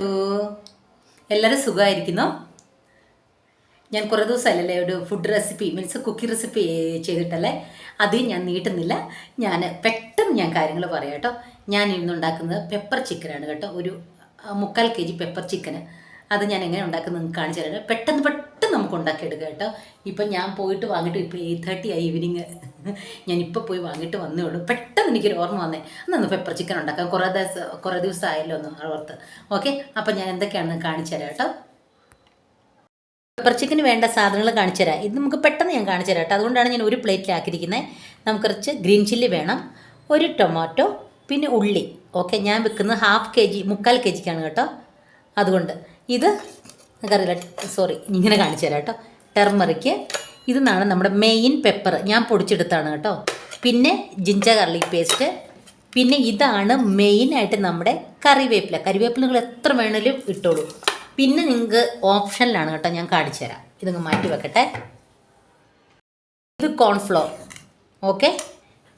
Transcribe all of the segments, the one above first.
എല്ലാവരും സുഖമായിരിക്കുന്നു. ഞാൻ കുറേ ദിവസമല്ലല്ലേ ഒരു food recipe means cooking recipe ചെയ്തിട്ടല്ലേ? അത് ഞാൻ നീട്ടുന്നില്ല. ഞാൻ പെട്ടെന്ന് ഞാൻ കാര്യങ്ങൾ പറയാം കേട്ടോ. ഞാൻ ഇന്നുണ്ടാക്കുന്നത് പെപ്പർ ചിക്കനാണ് കേട്ടോ. ഒരു മുക്കാൽ കെ ജി പെപ്പർ ചിക്കന് അത് ഞാൻ എങ്ങനെ ഉണ്ടാക്കുന്നത് നിങ്ങൾക്ക് കാണിച്ചു തരാം. പെട്ടെന്ന് പെട്ടെന്ന് നമുക്ക് ഉണ്ടാക്കിയെടുക്കാം കേട്ടോ. ഇപ്പം ഞാൻ പോയിട്ട് വാങ്ങിയിട്ട് ഇപ്പോൾ എയ്റ്റ് തേർട്ടി ആയി ഈവനിങ് ഞാൻ ഇപ്പോൾ പോയി വാങ്ങിയിട്ട് വന്നേ ഉള്ളൂ പെട്ടെന്ന് എനിക്കൊരു ഓർമ്മ വന്നേ. അന്ന് പെപ്പർ ചിക്കൻ ഉണ്ടാക്കാം കുറേ ദിവസം കുറേ ദിവസം ആയല്ലോ ഒന്ന് ഓർത്ത്. ഓക്കെ അപ്പം ഞാൻ എന്തൊക്കെയാണെന്ന് കാണിച്ചു തരാം കേട്ടോ. പെപ്പർ ചിക്കന് വേണ്ട സാധനങ്ങൾ കാണിച്ചു തരാം. ഇത് നമുക്ക് പെട്ടെന്ന് ഞാൻ കാണിച്ചു തരാം കേട്ടോ. അതുകൊണ്ടാണ് ഞാൻ ഒരു പ്ലേറ്റിലാക്കിയിരിക്കുന്നത് നമുക്ക് കുറച്ച് ഗ്രീൻ ചില്ലി വേണം ഒരു ടൊമാറ്റോ പിന്നെ ഉള്ളി. ഓക്കെ ഞാൻ വെക്കുന്നത് ഹാഫ് കെ ജി മുക്കാൽ കെ ജിക്കാണ് കേട്ടോ. അതുകൊണ്ട് ഇത് നിങ്ങൾക്കറിയില്ല സോറി ഇങ്ങനെ കാണിച്ചു തരാം കേട്ടോ. ടെർമറിക്ക് ഇതെന്നാണ് നമ്മുടെ മെയിൻ പെപ്പർ ഞാൻ പൊടിച്ചെടുത്താണ് കേട്ടോ. പിന്നെ ജിഞ്ചർ ഗാർലിക് പേസ്റ്റ് പിന്നെ ഇതാണ് മെയിനായിട്ട് നമ്മുടെ കറിവേപ്പില. കറിവേപ്പില നിങ്ങൾ എത്ര വേണേലും ഇട്ടോളൂ. പിന്നെ നിങ്ങൾക്ക് ഓപ്ഷനിലാണ് കേട്ടോ ഞാൻ കാണിച്ചു തരാം. ഇതങ്ങ് മാറ്റി വെക്കട്ടെ. ഇത് കോൺഫ്ലോർ ഓക്കെ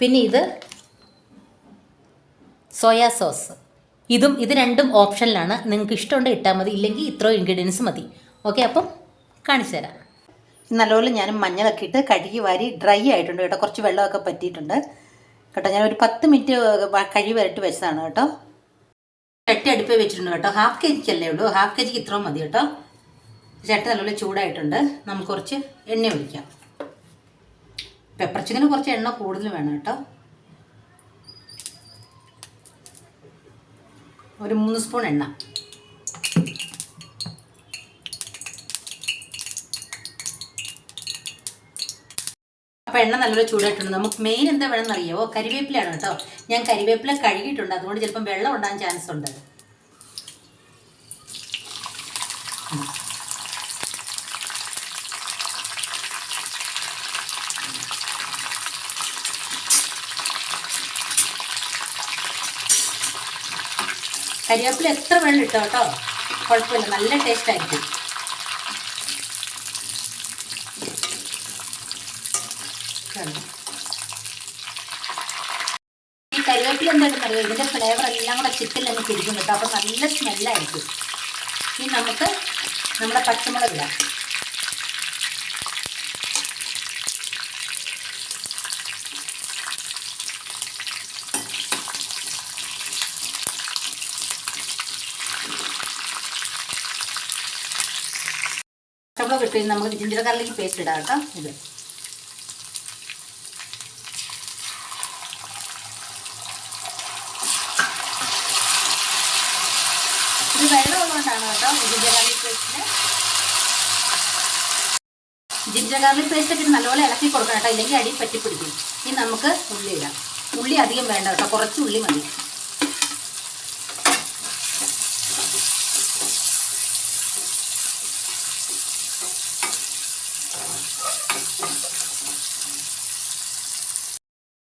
പിന്നെ ഇത് സോയാ സോസ് ഇതും ഇത് രണ്ടും ഓപ്ഷനിലാണ് നിങ്ങൾക്ക് ഇഷ്ടമുണ്ടെങ്കിൽ ഇട്ടാൽ മതി. ഇല്ലെങ്കിൽ ഇത്രയും ഇൻഗ്രീഡിയൻസ് മതി. ഓക്കെ അപ്പം കാണിച്ചു തരാം. നല്ലപോലെ ഞാൻ മഞ്ഞളൊക്കെ ഇട്ട് കഴുകി വാരി ഡ്രൈ ആയിട്ടുണ്ട് കേട്ടോ. കുറച്ച് വെള്ളമൊക്കെ പറ്റിയിട്ടുണ്ട്. കേട്ടോ ഞാൻ ഒരു പത്ത് മിനിറ്റ് കഴുകി വരട്ട് വെച്ചതാണ് കേട്ടോ. ചട്ടി അടുപ്പേ വെച്ചിട്ടുണ്ട് കേട്ടോ. ഹാഫ് കെ ജിക്കല്ലേ ഉള്ളൂ. ഹാഫ് കെ ജിക്ക് ഇത്രയും മതി കേട്ടോ. ചട്ടി നല്ലപോലെ ചൂടായിട്ടുണ്ട്. നമുക്ക് കുറച്ച് എണ്ണ ഒഴിക്കാം. പെപ്പർ ചിക്കന് കുറച്ച് എണ്ണ കൂടുതൽ വേണം കേട്ടോ. ഒരു മൂന്ന് സ്പൂൺ എണ്ണ. എണ്ണ നല്ലപോലെ ചൂടായിട്ടുണ്ട്. നമുക്ക് മെയിൻ എന്താ വേണമെന്ന് അറിയാമോ കരിവേപ്പിലാണ് കേട്ടോ. ഞാൻ കരിവേപ്പില കഴുകിയിട്ടുണ്ട്. അതുകൊണ്ട് ചിലപ്പം വെള്ളം ഉണ്ടാകാൻ ചാൻസ് ഉണ്ട്. കരിവേപ്പില എത്ര വെള്ളം ഇട്ടോ കേട്ടോ? കുഴപ്പമില്ല. നല്ല ടേസ്റ്റ് ആയിരിക്കും. കണ്ടോ? ഈ കരിവേപ്പില എന്താണെന്ന് പറയുക ഇതിന്റെ ഫ്ലേവർ എല്ലാം കൂടെ ചിക്കനിൽ നിന്ന് പിടിക്കും കേട്ടോ. അപ്പോൾ നല്ല സ്മെല്ലായിരിക്കും ഇനി നമുക്ക് നമ്മുടെ പച്ചമുളക് ഇടാം. പച്ചമുളക് ഇട്ട് നമുക്ക് ജിഞ്ചർ പേസ്റ്റ് ഇടാം കേട്ടോ. ഇത്. കേട്ടോ. ജിഞ്ചർ ഗാർലിക് പേസ്റ്റിന് ജിഞ്ചർ ഗാർലിക് പേസ്റ്റ് ഒക്കെ നല്ലപോലെ ഇളക്കി കൊടുക്കണം കേട്ടോ. ഇല്ലെങ്കിൽ അടി പറ്റിപ്പിടിക്കും. ഇനി നമുക്ക് ഉള്ളി ഇടാം. ഉള്ളി അധികം വേണ്ട കേട്ടോ. കുറച്ച് ഉള്ളി മതി.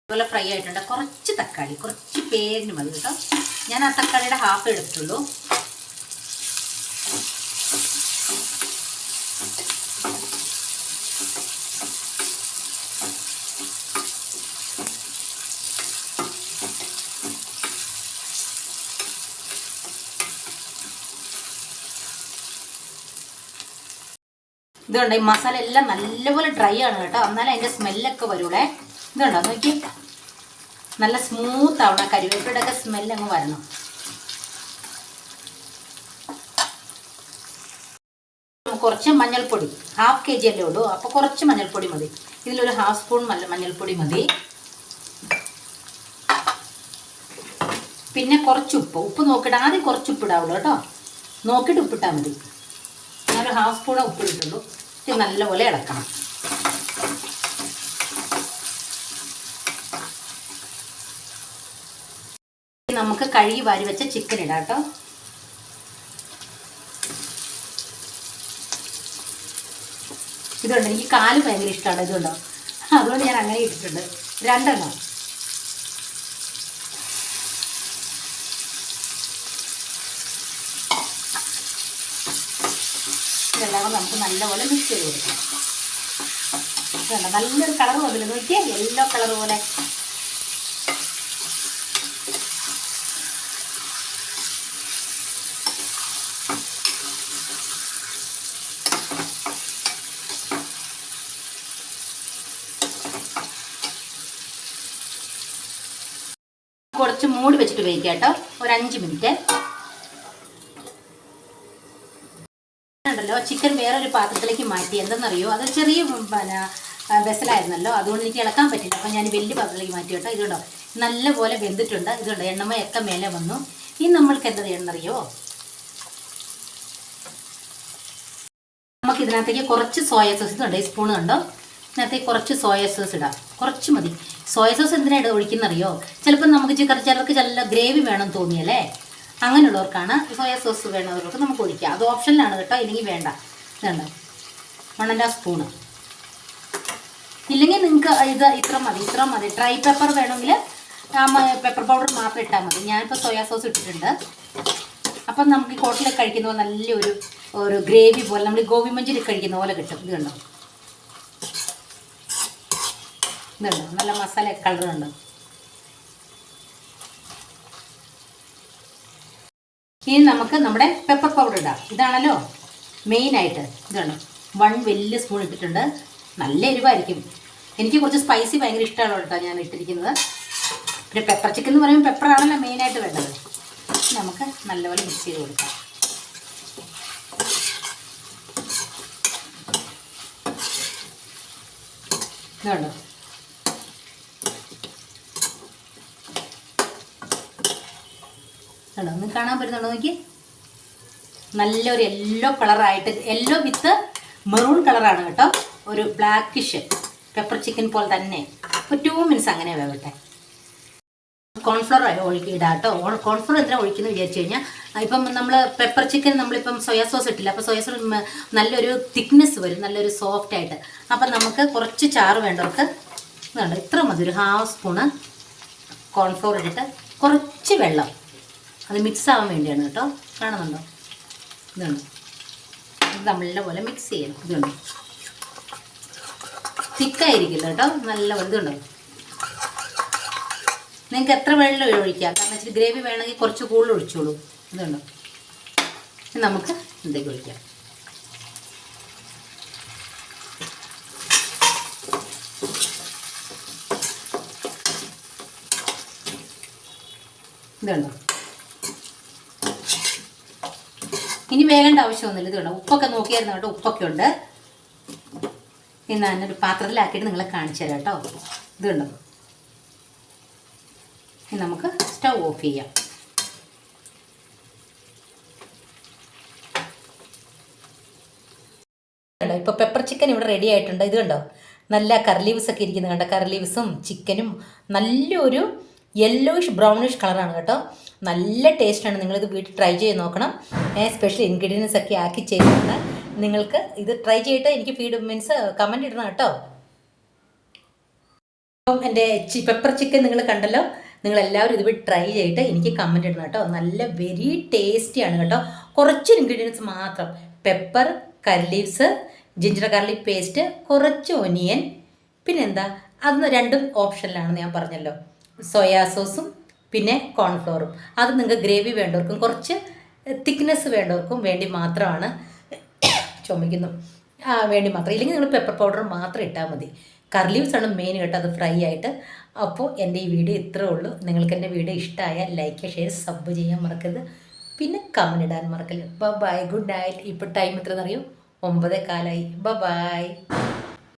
അതുപോലെ ഫ്രൈ ആയിട്ടുണ്ട്. കുറച്ച് തക്കാളി കുറച്ച് പേരിന് മതി കേട്ടോ. ഞാൻ ആ തക്കാളിയുടെ ഹാഫ് എടുത്തുള്ളൂ ഇതുണ്ട് ഈ മസാല എല്ലാം നല്ലപോലെ ഡ്രൈ ആണ് കേട്ടോ. എന്നാലും അതിന്റെ സ്മെല്ലൊക്കെ വരുള്ളേ. ഇതുണ്ടോ നോക്കി നല്ല സ്മൂത്ത് ആവണം. കരിവേപ്പിയുടെ ഒക്കെ വരണം. കുറച്ച് മഞ്ഞൾപ്പൊടി ഹാഫ് കെ ജി അല്ലേ ഉള്ളൂ. അപ്പോൾ കുറച്ച് മഞ്ഞൾപ്പൊടി മതി. ഇതിലൊരു ഹാഫ് സ്പൂൺ മല്ല മഞ്ഞൾപ്പൊടി മതി. പിന്നെ കുറച്ച് ഉപ്പ്. ഉപ്പ് നോക്കിയിട്ട് ആദ്യം കുറച്ച് ഉപ്പ് ഇടാവുള്ളൂ കേട്ടോ. നോക്കിയിട്ട് ഉപ്പിട്ടാൽ മതി. ഞാനൊരു ഹാഫ് സ്പൂണേ ഉപ്പിട്ടിട്ടുള്ളൂ ഇത് നല്ലപോലെ ഇളക്കണം. നമുക്ക് കഴുകി വാരി വെച്ച ചിക്കൻ ഇടാം കേട്ടോ. ഇതുണ്ട്. എനിക്ക് കാൽ ഭയങ്കര ഇഷ്ടമാണ് ഇതുണ്ടോ? അതുകൊണ്ട് ഞാൻ അങ്ങനെ ഇട്ടിട്ടുണ്ട്. രണ്ടെണ്ണം. ഇതെല്ലാം നമുക്ക് നല്ലപോലെ മിക്സ് ചെയ്ത് കൊടുക്കാം ഇതുണ്ട്. നല്ലൊരു കളർ വന്നില്ല നോക്കിയാൽ യെല്ലോ കളർ പോലെ. കുറച്ച് മൂടി വെച്ചിട്ട് വേവിക്കുക കേട്ടോ. ഒരു അഞ്ച് മിനിറ്റ്. ഉണ്ടല്ലോ ചിക്കൻ വേറൊരു പാത്രത്തിലേക്ക് മാറ്റി. എന്തെന്നറിയോ? അത് ചെറിയ പിന്നെ വെസലായിരുന്നല്ലോ. അതുകൊണ്ട് എനിക്ക് ഇളക്കാൻ പറ്റില്ല. അപ്പം ഞാൻ വലിയ പാത്രത്തിലേക്ക് മാറ്റി കേട്ടോ. ഇതുണ്ടോ? നല്ലപോലെ വെന്തിട്ടുണ്ട്. ഇതുണ്ട്? എണ്ണമയൊക്കെ മേലെ വന്നു. ഇനി നമ്മൾക്ക് എന്താ ചെയ്യണമെന്നറിയോ നമുക്ക് ഇതിനകത്തേക്ക് കുറച്ച് സോയ സോസ് ഇതുണ്ട്? ഈ സ്പൂൺ കണ്ടോ? ഇതിനകത്തേക്ക് കുറച്ച് സോയ സോസ് ഇടാം. കുറച്ച് മതി. സോയ സോസ് എന്തിനാണ് ഒഴിക്കുന്നറിയോ? ചിലപ്പോൾ നമുക്ക് ചിലർക്ക് ചില ഗ്രേവി വേണം തോന്നിയല്ലേ? അങ്ങനെയുള്ളവർക്കാണ് സോയ സോസ് വേണവർക്ക് നമുക്ക് ഒഴിക്കാം. അത് ഓപ്ഷനിലാണ് കേട്ടോ. ഇല്ലെങ്കിൽ വേണ്ട. ഇതുണ്ട് ഹാഫ് സ്പൂണ് ഇല്ലെങ്കിൽ നിങ്ങൾക്ക് ഇത് ഇത്ര മതി. ഇത്ര മതി. ഡ്രൈ പെപ്പർ വേണമെങ്കിൽ പെപ്പർ പൗഡർ മാത്രം ഇട്ടാൽ മതി. ഞാനിപ്പോൾ സോയാ സോസ് ഇട്ടിട്ടുണ്ട്. അപ്പം നമുക്ക് ഈ ഹോട്ടലിൽ കഴിക്കുന്ന പോലെ നല്ലൊരു ഒരു ഗ്രേവി പോലെ നമ്മൾ ഗോപി മഞ്ചൂരി കഴിക്കുന്ന പോലെ കിട്ടും. ഇത് കണ്ടോ? ഇതുണ്ടോ നല്ല മസാല കളറുണ്ട് ഇനി നമുക്ക് നമ്മുടെ പെപ്പർ പൗഡർ ഇടാം. ഇതാണല്ലോ മെയിനായിട്ട് ഇതാണ് വൺ വലിയ സ്പൂൺ ഇട്ടിട്ടുണ്ട്. നല്ല എരിവായിരിക്കും. എനിക്ക് കുറച്ച് സ്പൈസി ഭയങ്കര ഇഷ്ടമാണ് കേട്ടോ ഞാൻ ഇട്ടിരിക്കുന്നത്. പിന്നെ പെപ്പർ ചിക്കൻ എന്ന് പറയുമ്പോൾ പെപ്പറാണല്ലോ മെയിനായിട്ട് വേണ്ടത്. നമുക്ക് നല്ലപോലെ മിക്സ് ചെയ്ത് കൊടുക്കാം. ഇതുണ്ടോ. കണ്ടോ? ഒന്ന് കാണാൻ പറ്റുന്നുണ്ടോ നോക്കി നല്ലൊരു യെല്ലോ കളറായിട്ട് യെല്ലോ വിത്ത് മെറൂൺ കളറാണ് കേട്ടോ. ഒരു ബ്ലാക്കിഷ് പെപ്പർ ചിക്കൻ പോലെ തന്നെ. ഒരു ടു മിനിറ്റ്സ് അങ്ങനെ വേവട്ടെ കോൺഫ്ലോർ ഒഴുക്കി ഇടാം കേട്ടോ. കോൺഫ്ലോർ എന്തിനാ ഒഴിക്കുന്നത് വിചാരിച്ചു കഴിഞ്ഞാൽ ഇപ്പം നമ്മൾ പെപ്പർ ചിക്കൻ നമ്മളിപ്പം സോയാ സോസ് ഇട്ടില്ല. അപ്പോൾ സോയാ സോസ് നല്ലൊരു തിക്നെസ് വരും. നല്ലൊരു സോഫ്റ്റ് ആയിട്ട്. അപ്പം നമുക്ക് കുറച്ച് ചാറ് വേണ്ടവർക്ക് ഇതുണ്ട്. ഇത്ര മതി. ഒരു ഹാഫ് സ്പൂണ് കോൺഫ്ലോർ ഇട്ടിട്ട് കുറച്ച് വെള്ളം. അത് മിക്സ് ആവാൻ വേണ്ടിയാണ് കേട്ടോ. കാണുന്നുണ്ടോ? ഇതുണ്ട്. ഇത് നമ്മളുടെ പോലെ മിക്സ് ചെയ്യണം. ഇതുണ്ട്. തിക്കായിരിക്കില്ല കേട്ടോ. നല്ല ഇതുണ്ടോ? നിങ്ങൾക്ക് എത്ര വെള്ളം ഒഴിക്കാം? കാരണം വെച്ചാൽ ഗ്രേവി വേണമെങ്കിൽ കുറച്ച് കൂടുതൽ ഒഴിച്ചോളൂ. ഇതുണ്ടോ? നമുക്ക് എന്തൊക്കെ ഒഴിക്കാം. ഇതുണ്ടോ? ഇനി വേകേണ്ട ആവശ്യമൊന്നുമില്ല ഇത് കണ്ടോ? ഉപ്പൊക്കെ നോക്കിയായിരുന്നു കേട്ടോ. ഉപ്പൊക്കെ ഉണ്ട്. ഇനി ഞാനൊരു പാത്രത്തിലാക്കിയിട്ട് നിങ്ങളെ കാണിച്ചു തരാം കേട്ടോ. ഇത് കണ്ടോ? ഇനി നമുക്ക് സ്റ്റൗ ഓഫ് ചെയ്യാം. ഇപ്പൊ പെപ്പർ ചിക്കൻ ഇവിടെ റെഡി ആയിട്ടുണ്ട്. ഇത് കണ്ടോ? നല്ല കറി ഒക്കെ ഇരിക്കുന്നത് കണ്ടോ കറി ലീവ്സും ചിക്കനും നല്ലൊരു യെല്ലോയിഷ് ബ്രൗണിഷ് കളറാണ് കേട്ടോ. നല്ല ടേസ്റ്റാണ് നിങ്ങളിത് വീട്ടിൽ ട്രൈ ചെയ്ത് നോക്കണം. സ്പെഷ്യൽ ഇൻഗ്രീഡിയൻസ് ഒക്കെ ആക്കി ചെയ്യുന്നത് നിങ്ങൾക്ക് ഇത് ട്രൈ ചെയ്തിട്ട് എനിക്ക് ഫീഡ് മീൻസ് കമന്റ് ഇടണം കേട്ടോ. അപ്പം എന്റെ പെപ്പർ ചിക്കൻ നിങ്ങൾ കണ്ടല്ലോ. നിങ്ങൾ എല്ലാവരും ഇത് ട്രൈ ചെയ്തിട്ട് എനിക്ക് കമന്റ് ഇടണം കേട്ടോ. നല്ല വെരി ടേസ്റ്റിയാണ് കേട്ടോ. കുറച്ച് ഇൻഗ്രീഡിയൻസ് മാത്രം. Pepper curry leaves ginger garlic paste കുറച്ച് ഒനിയൻ പിന്നെന്താ? അതൊന്ന് രണ്ടും ഓപ്ഷനിലാണെന്ന് ഞാൻ പറഞ്ഞല്ലോ. സോയാ സോസും പിന്നെ കോൺഫ്ലോറും. അത് നിങ്ങൾക്ക് ഗ്രേവി വേണ്ടവർക്കും കുറച്ച് തിക്നെസ് വേണ്ടവർക്കും വേണ്ടി മാത്രമാണ് ചുമയ്ക്കുന്നു. ആ വേണ്ടി മാത്രം. ഇല്ലെങ്കിൽ നിങ്ങൾ പെപ്പർ പൗഡർ മാത്രം ഇട്ടാൽ മതി. കർലീവ്സ് ആണ് മെയിൻ കേട്ടോ അത് ഫ്രൈ ആയിട്ട്. അപ്പോൾ എന്റെ ഈ വീഡിയോ ഇത്രേ ഉള്ളൂ. നിങ്ങൾക്ക് എന്റെ വീഡിയോ ഇഷ്ടമായാൽ ലൈക്ക് ഷെയർ സബ് ചെയ്യാൻ മറക്കരുത്. പിന്നെ കമന്റ് ഇടാൻ മറക്കരുത്. ബൈ ഗുഡ് നൈറ്റ് ഇപ്പോൾ ടൈം എത്രയെന്നറിയോ ഒമ്പതേ കാലായി. ബൈ